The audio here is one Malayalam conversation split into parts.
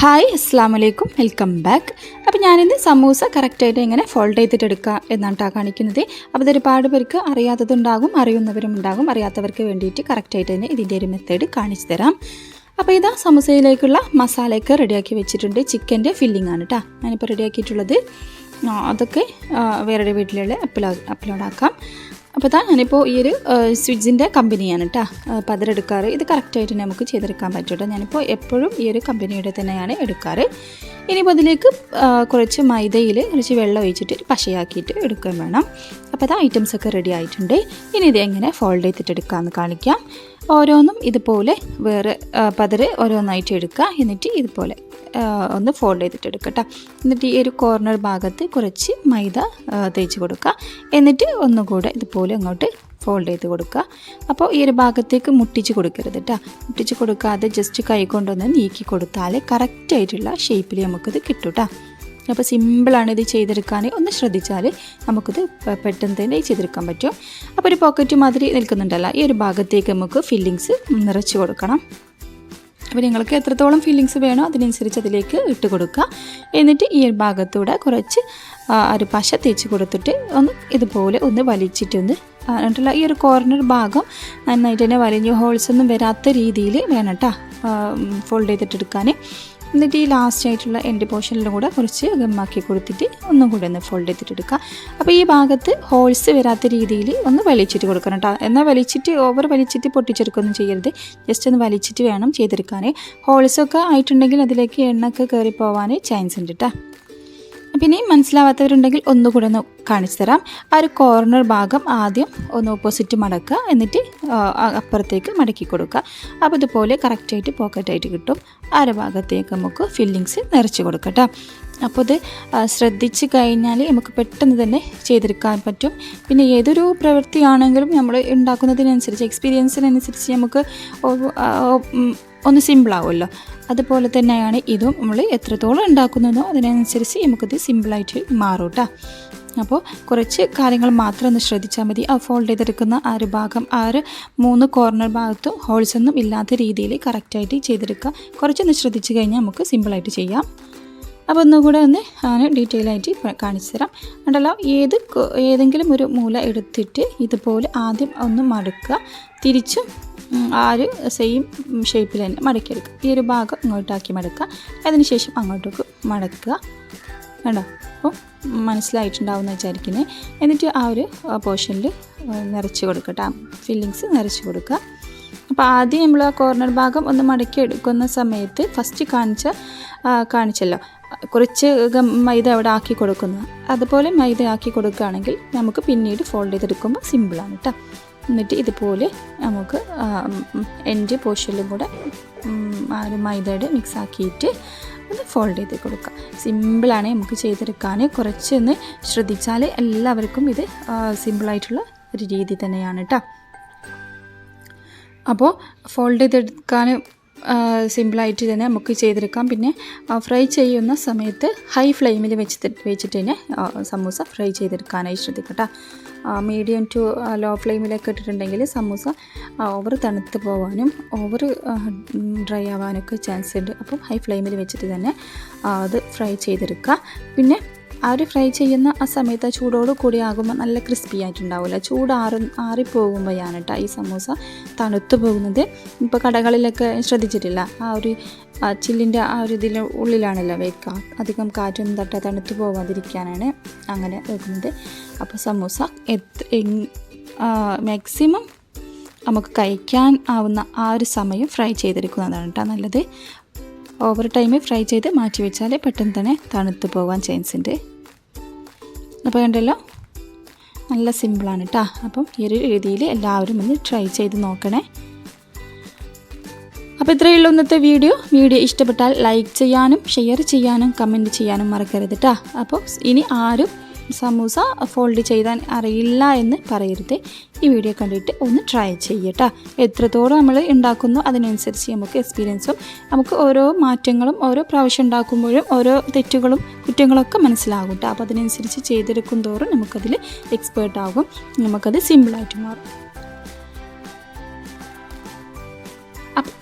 ഹായ് അസ്സാം വലൈക്കും വെൽക്കം ബാക്ക്. അപ്പോൾ ഞാനിന്ന് സമൂസ കറക്റ്റായിട്ട് എങ്ങനെ ഫോൾഡ് ചെയ്തിട്ട് എടുക്കുക എന്നാണ് കാണിക്കുന്നത്. അപ്പോൾ ഇതൊരുപാട് പേർക്ക് അറിയാത്തതുണ്ടാകും അറിയുന്നവരും ഉണ്ടാകും അറിയാത്തവർക്ക് വേണ്ടിയിട്ട് കറക്റ്റായിട്ട് തന്നെ ഇതിന്റെ ഒരു മെത്തേഡ് കാണിച്ചു തരാം. അപ്പോൾ ഇതാ സമൂസയിലേക്കുള്ള മസാലയൊക്കെ റെഡിയാക്കി വെച്ചിട്ടുണ്ട്. ചിക്കന്റെ ഫില്ലിംഗ് ആണ് കേട്ടോ ഞാനിപ്പോൾ റെഡിയാക്കിയിട്ടുള്ളത് അതൊക്കെ വേറെ വീട്ടിലുള്ള അപ്ലോഡ് അപ്ലോഡ് ആക്കാം അപ്പോൾ ഇതാ ഞാനിപ്പോൾ ഈ ഒരു സ്വിച്ചിന്റെ കമ്പനിയാണ് കേട്ടോ അപ്പോൾ അതിലെടുക്കാറ് ഇത് കറക്റ്റായിട്ട് നമുക്ക് ചെയ്തെടുക്കാൻ പറ്റും കേട്ടോ ഞാനിപ്പോൾ എപ്പോഴും ഈ ഒരു കമ്പനിയുടെ തന്നെയാണ് എടുക്കാറ്. ഇനിയിപ്പോൾ അതിലേക്ക് കുറച്ച് മൈദയിൽ കുറച്ച് വെള്ളം ഒഴിച്ചിട്ട് പശയാക്കിയിട്ട് എടുക്കാൻ വേണം. അപ്പോൾ അത് ഐറ്റംസ് ഒക്കെ റെഡി ആയിട്ടുണ്ട്. ഇനി ഇത് എങ്ങനെ ഫോൾഡ് ചെയ്തിട്ട് എടുക്കാമെന്ന് കാണിക്കാം. ഓരോന്നും ഇതുപോലെ വേറെ പതിര് ഓരോന്നായിട്ട് എടുക്കുക. എന്നിട്ട് ഇതുപോലെ ഒന്ന് ഫോൾഡ് ചെയ്തിട്ട് എടുക്കട്ടെ എന്നിട്ട് ഈ ഒരു കോർണർ ഭാഗത്ത് കുറച്ച് മൈദ തേച്ച് കൊടുക്കുക. എന്നിട്ട് ഒന്നുകൂടെ ഇതുപോലെ അങ്ങോട്ട് ഫോൾഡ് ചെയ്ത് കൊടുക്കുക. അപ്പോൾ ഈ ഒരു ഭാഗത്തേക്ക് മുട്ടിച്ച് കൊടുക്കരുത് കേട്ടോ മുട്ടിച്ച് കൊടുക്കാതെ ജസ്റ്റ് കൈ കൊണ്ടൊന്ന് നീക്കി കൊടുത്താൽ കറക്റ്റായിട്ടുള്ള ഷേപ്പിൽ നമുക്കിത് കിട്ടും കേട്ടോ അപ്പോൾ സിമ്പിളാണ് ഇത് ചെയ്തെടുക്കാൻ ഒന്ന് ശ്രദ്ധിച്ചാൽ നമുക്കിത് പെട്ടെന്ന് തന്നെ ചെയ്തെടുക്കാൻ പറ്റും. അപ്പോൾ ഒരു പോക്കറ്റ് മാതിരി നിൽക്കുന്നുണ്ടല്ലോ. ഈ ഒരു ഭാഗത്തേക്ക് നമുക്ക് ഫില്ലിങ്സ് നിറച്ച് കൊടുക്കണം. അപ്പോൾ നിങ്ങൾക്ക് എത്രത്തോളം ഫീലിങ്സ് വേണോ അതിനനുസരിച്ച് അതിലേക്ക് ഇട്ട് കൊടുക്കുക. എന്നിട്ട് ഈ ഭാഗത്തൂടെ കുറച്ച് അരിപ്പശ തേച്ച് കൊടുത്തിട്ട് ഒന്ന് ഇതുപോലെ ഒന്ന് വലിച്ചിട്ടൊന്ന് എന്നിട്ടുള്ള ഈ ഒരു കോർണർ ഭാഗം നന്നായിട്ട് തന്നെ വലിഞ്ഞ് ഹോൾസ് ഒന്നും വരാത്ത രീതിയിൽ വേണം കേട്ടോ ഫോൾഡ് ചെയ്തിട്ടെടുക്കാൻ എന്നിട്ട് ഈ ലാസ്റ്റ് ആയിട്ടുള്ള എൻഡ് പോർഷനിലൂടെ കുറച്ച് ഗമ്മാക്കി കൊടുത്തിട്ട് ഒന്നും കൂടെ ഒന്ന് ഫോൾഡ് ചെയ്തിട്ട് എടുക്കുക. അപ്പോൾ ഈ ഭാഗത്ത് ഹോൾസ് വരാത്ത രീതിയിൽ ഒന്ന് വലിച്ചിട്ട് കൊടുക്കണം കേട്ടോ എന്നാൽ വലിച്ചിട്ട് ഓവർ വലിച്ചിട്ട് പൊട്ടിച്ചെടുക്കുകയൊന്നും ചെയ്യരുത്. ജസ്റ്റ് ഒന്ന് വലിച്ചിട്ട് വേണം ചെയ്തെടുക്കാൻ ഹോൾസൊക്കെ ആയിട്ടുണ്ടെങ്കിൽ അതിലേക്ക് എണ്ണൊക്കെ കയറി പോകാൻ ചാൻസ് ഉണ്ട് കേട്ടോ പിന്നെ മനസ്സിലാവാത്തവരുണ്ടെങ്കിൽ ഒന്നുകൂടെ ഒന്ന് കാണിച്ചു തരാം. ആ ഒരു കോർണർ ഭാഗം ആദ്യം ഒന്ന് ഓപ്പോസിറ്റ് മടക്കുക. എന്നിട്ട് അപ്പുറത്തേക്ക് മടക്കി കൊടുക്കുക. അപ്പോൾ ഇതുപോലെ കറക്റ്റായിട്ട് പോക്കറ്റായിട്ട് കിട്ടും ആ ഒരു ഭാഗത്തേക്ക് നമുക്ക് ഫില്ലിങ്സ് നിറച്ച് കൊടുക്കട്ടോ. അപ്പോൾ ഇത് ശ്രദ്ധിച്ച് കഴിഞ്ഞാൽ നമുക്ക് പെട്ടെന്ന് തന്നെ ചെയ്തെടുക്കാൻ പറ്റും. പിന്നെ ഏതൊരു പ്രവൃത്തിയാണെങ്കിലും നമ്മൾ ഉണ്ടാക്കുന്നതിനനുസരിച്ച് എക്സ്പീരിയൻസിനനുസരിച്ച് നമുക്ക് ഒന്ന് സിമ്പിളാവുമല്ലോ. അതുപോലെ തന്നെയാണ് ഇതും നമ്മൾ എത്രത്തോളം ഉണ്ടാക്കുന്നതോ അതിനനുസരിച്ച് നമുക്കിത് സിമ്പിളായിട്ട് മാറും കേട്ടോ അപ്പോൾ കുറച്ച് കാര്യങ്ങൾ മാത്രം ഒന്ന് ശ്രദ്ധിച്ചാൽ മതി. ആ ഫോൾഡ് ചെയ്തെടുക്കുന്ന ആ ഒരു ഭാഗം ആ ഒരു മൂന്ന് കോർണർ ഭാഗത്തും ഹോൾസ് ഒന്നും ഇല്ലാത്ത രീതിയിൽ കറക്റ്റായിട്ട് ചെയ്തെടുക്കുക. കുറച്ചൊന്ന് ശ്രദ്ധിച്ച് കഴിഞ്ഞാൽ നമുക്ക് സിമ്പിളായിട്ട് ചെയ്യാം. അപ്പോൾ ഒന്നുകൂടെ ഒന്ന് ഞാൻ ഡീറ്റെയിൽ ആയിട്ട് കാണിച്ചു തരാം. ഉണ്ടല്ലോ ഏത് ഏതെങ്കിലും ഒരു മൂല എടുത്തിട്ട് ഇതുപോലെ ആദ്യം ഒന്ന് മടക്കുക. തിരിച്ചും ആ ഒരു സെയിം ഷേപ്പിൽ തന്നെ മടക്കിയെടുക്കുക. ഈ ഒരു ഭാഗം ഇങ്ങോട്ടാക്കി മടക്കുക. അതിനുശേഷം അങ്ങോട്ടേക്ക് മടക്കുക. വേണ്ട അപ്പോൾ മനസ്സിലായിട്ടുണ്ടാവുമെന്ന് വിചാരിക്കുന്നത് എന്നിട്ട് ആ ഒരു പോർഷനിൽ നിറച്ച് കൊടുക്കട്ടെ ഫില്ലിങ്സ് നിറച്ച് കൊടുക്കുക. അപ്പോൾ ആദ്യം നമ്മൾ ആ കോർണർ ഭാഗം ഒന്ന് മടക്കി എടുക്കുന്ന സമയത്ത് ഫസ്റ്റ് കാണിച്ച കാണിച്ചല്ലോ. കുറച്ച് മൈദ അവിടെ ആക്കി കൊടുക്കുന്നത്. അതുപോലെ മൈദ ആക്കി കൊടുക്കുകയാണെങ്കിൽ നമുക്ക് പിന്നീട് ഫോൾഡ് ചെയ്തെടുക്കുമ്പോൾ സിമ്പിളാണ് കേട്ടോ എന്നിട്ട് ഇതുപോലെ നമുക്ക് എന്റെ പോർഷനിലും കൂടെ ആ ഒരു മൈദയുടെ മിക്സ് ആക്കിയിട്ട് ഒന്ന് ഫോൾഡ് ചെയ്ത് കൊടുക്കുക സിമ്പിളാണ് നമുക്ക് ചെയ്തെടുക്കാൻ കുറച്ചൊന്ന് ശ്രദ്ധിച്ചാൽ എല്ലാവർക്കും ഇത് സിമ്പിളായിട്ടുള്ള ഒരു രീതി തന്നെയാണ് കേട്ടോ അപ്പോൾ ഫോൾഡ് ചെയ്തെടുക്കാൻ സിമ്പിളായിട്ട് തന്നെ നമുക്ക് ചെയ്തെടുക്കാം. പിന്നെ ഫ്രൈ ചെയ്യുന്ന സമയത്ത് ഹൈ ഫ്ലെയിമിൽ വെച്ച് വെച്ചിട്ട് തന്നെ സമൂസ ഫ്രൈ ചെയ്തെടുക്കാനായി ശ്രദ്ധിക്കട്ടെ. മീഡിയം ടു ലോ ഫ്ലെയിമിലൊക്കെ ഇട്ടിട്ടുണ്ടെങ്കിൽ സമൂസ ഓവർ തണുത്ത് പോകാനും ഓവർ ഡ്രൈ ആവാനൊക്കെ ചാൻസ് ഉണ്ട്. അപ്പം ഹൈ ഫ്ലെയിമിൽ വെച്ചിട്ട് തന്നെ അത് ഫ്രൈ ചെയ്തെടുക്കുക പിന്നെ ആ ഒരു ഫ്രൈ ചെയ്യുന്ന ആ സമയത്ത് ആ ചൂടോട് കൂടി ആകുമ്പോൾ നല്ല ക്രിസ്പി ആയിട്ടുണ്ടാവില്ല ചൂട് ആറി ആറിപ്പോകുമ്പോഴാണ് കേട്ടോ ഈ സമൂസ തണുത്തു പോകുന്നത്. ഇപ്പോൾ കടകളിലൊക്കെ ശ്രദ്ധിച്ചിട്ടില്ല. ആ ഒരു ചില്ലിന്റെ ആ ഒരു ഇതിൽ ഉള്ളിലാണല്ലോ വെക്കുക അധികം കാറ്റൊന്നും തട്ടാ തണുത്തു പോകാതിരിക്കാനാണ് അങ്ങനെ വെക്കുന്നത്. അപ്പോൾ സമൂസ മാക്സിമം നമുക്ക് കഴിക്കാൻ ആവുന്ന ആ ഒരു സമയം ഫ്രൈ ചെയ്തെടുക്കുന്നതാണ് കേട്ടോ നല്ലത്. ഓവർ ടൈമിൽ ഫ്രൈ ചെയ്ത് മാറ്റി വെച്ചാൽ പെട്ടെന്ന് തന്നെ തണുത്തു പോകാൻ ചാൻസ് ഉണ്ട്. അപ്പോൾ കണ്ടല്ലോ? നല്ല സിമ്പിളാണ് കേട്ടോ അപ്പം ഈ ഒരു രീതിയിൽ എല്ലാവരും ഒന്ന് ട്രൈ ചെയ്ത് നോക്കണേ. അപ്പോൾ ഇത്രയേ ഉള്ളൂ ഇന്നത്തെ വീഡിയോ. വീഡിയോ ഇഷ്ടപ്പെട്ടാൽ ലൈക്ക് ചെയ്യാനും ഷെയർ ചെയ്യാനും കമന്റ് ചെയ്യാനും മറക്കരുത് കേട്ടോ അപ്പോൾ ഇനി ആരും സമൂസ ഫോൾഡ് ചെയ്താൻ അറിയില്ല എന്ന് പറയരുത്. ഈ വീഡിയോ കണ്ടിട്ട് ഒന്ന് ട്രൈ ചെയ്യട്ടോ. എത്രത്തോളം നമ്മൾ ഉണ്ടാക്കുന്നു അതിനനുസരിച്ച് നമുക്ക് എക്സ്പീരിയൻസും നമുക്ക് ഓരോ മാറ്റങ്ങളും ഓരോ പ്രാവശ്യം ഉണ്ടാക്കുമ്പോഴും ഓരോ തെറ്റുകളും കുറ്റങ്ങളൊക്കെ മനസ്സിലാകും അപ്പോൾ അതിനനുസരിച്ച് ചെയ്തെടുക്കും തോറും നമുക്കതിൽ എക്സ്പേർട്ട് ആകും. നമുക്കത് സിമ്പിളായിട്ട് മാറും.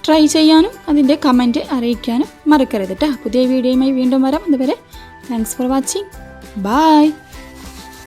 ട്രൈ ചെയ്യാനും അതിന്റെ കമന്റ് അറിയിക്കാനും മറക്കരുത് കേട്ടോ പുതിയ വീഡിയോയുമായി വീണ്ടും വരാം. അതുവരെ താങ്ക്സ് ഫോർ വാച്ചിങ് ബായ്